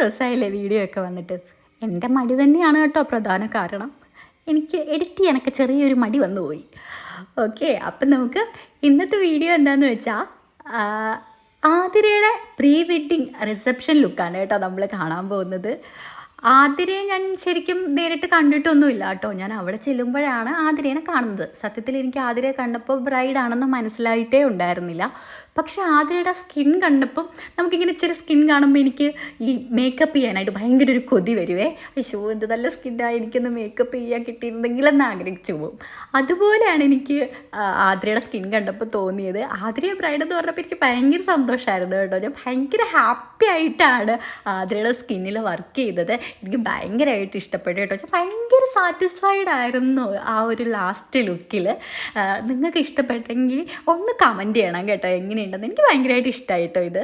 ദിവസമായില്ലേ video ഒക്കെ വന്നിട്ട്. എന്റെ മടി തന്നെയാണ് കേട്ടോ പ്രധാന കാരണം. എനിക്ക് എഡിറ്റ് ചെയ്യാനൊക്കെ ചെറിയൊരു മടി വന്നു പോയി. ഓക്കെ അപ്പം നമുക്ക് ഇന്നത്തെ വീഡിയോ എന്താണെന്ന് വെച്ചാൽ ആതിരയുടെ പ്രീ വെഡ്ഡിങ് റിസപ്ഷൻ ലുക്കാണ് കേട്ടോ നമ്മൾ കാണാൻ പോകുന്നത്. ആതിരയെ ഞാൻ ശരിക്കും നേരിട്ട് കണ്ടിട്ടൊന്നുമില്ല കേട്ടോ. ഞാൻ അവിടെ ചെല്ലുമ്പോഴാണ് ആതിരേനെ കാണുന്നത്. സത്യത്തിൽ എനിക്ക് ആതിരയെ കണ്ടപ്പോൾ ബ്രൈഡാണെന്ന് മനസ്സിലായിട്ടേ ഉണ്ടായിരുന്നില്ല. പക്ഷേ ആതിരയുടെ സ്കിൻ കണ്ടപ്പം നമുക്കിങ്ങനെ ചെറിയ സ്കിൻ കാണുമ്പോൾ എനിക്ക് ഈ മേക്കപ്പ് ചെയ്യാനായിട്ട് ഭയങ്കര ഒരു കൊതി വരുവേ. അയ്യോ എന്ത് നല്ല സ്കിന്നാണ് എനിക്കൊന്ന് മേക്കപ്പ് ചെയ്യാൻ കിട്ടിയിരുന്നെങ്കിലെന്ന് ആഗ്രഹിച്ചു പോകും അതുപോലെയാണ് എനിക്ക് ആതിരയുടെ സ്കിൻ കണ്ടപ്പോൾ തോന്നിയത്. ആതിരയെ ബ്രൈഡ് എന്ന് പറഞ്ഞപ്പോൾ എനിക്ക് ഭയങ്കര സന്തോഷമായിരുന്നു കേട്ടോ. ഞാൻ ഭയങ്കര ഹാപ്പി ആയിട്ടാണ് ആതിരയുടെ സ്കിന്നിൽ വർക്ക് ചെയ്തത്. എനിക്ക് ഭയങ്കരമായിട്ട് ഇഷ്ടപ്പെട്ടു കേട്ടോ. ഞാൻ ഭയങ്കര സാറ്റിസ്ഫൈഡ് ആയിരുന്നു ആ ഒരു ലാസ്റ്റ് ലുക്കിൽ നിങ്ങൾക്ക് ഇഷ്ടപ്പെട്ടെങ്കിൽ ഒന്ന് കമന്റ് ചെയ്യണം കേട്ടോ എങ്ങനെയുണ്ടെന്ന്. എനിക്ക് ഭയങ്കരമായിട്ട് ഇഷ്ടമായി കേട്ടോ ഇത്.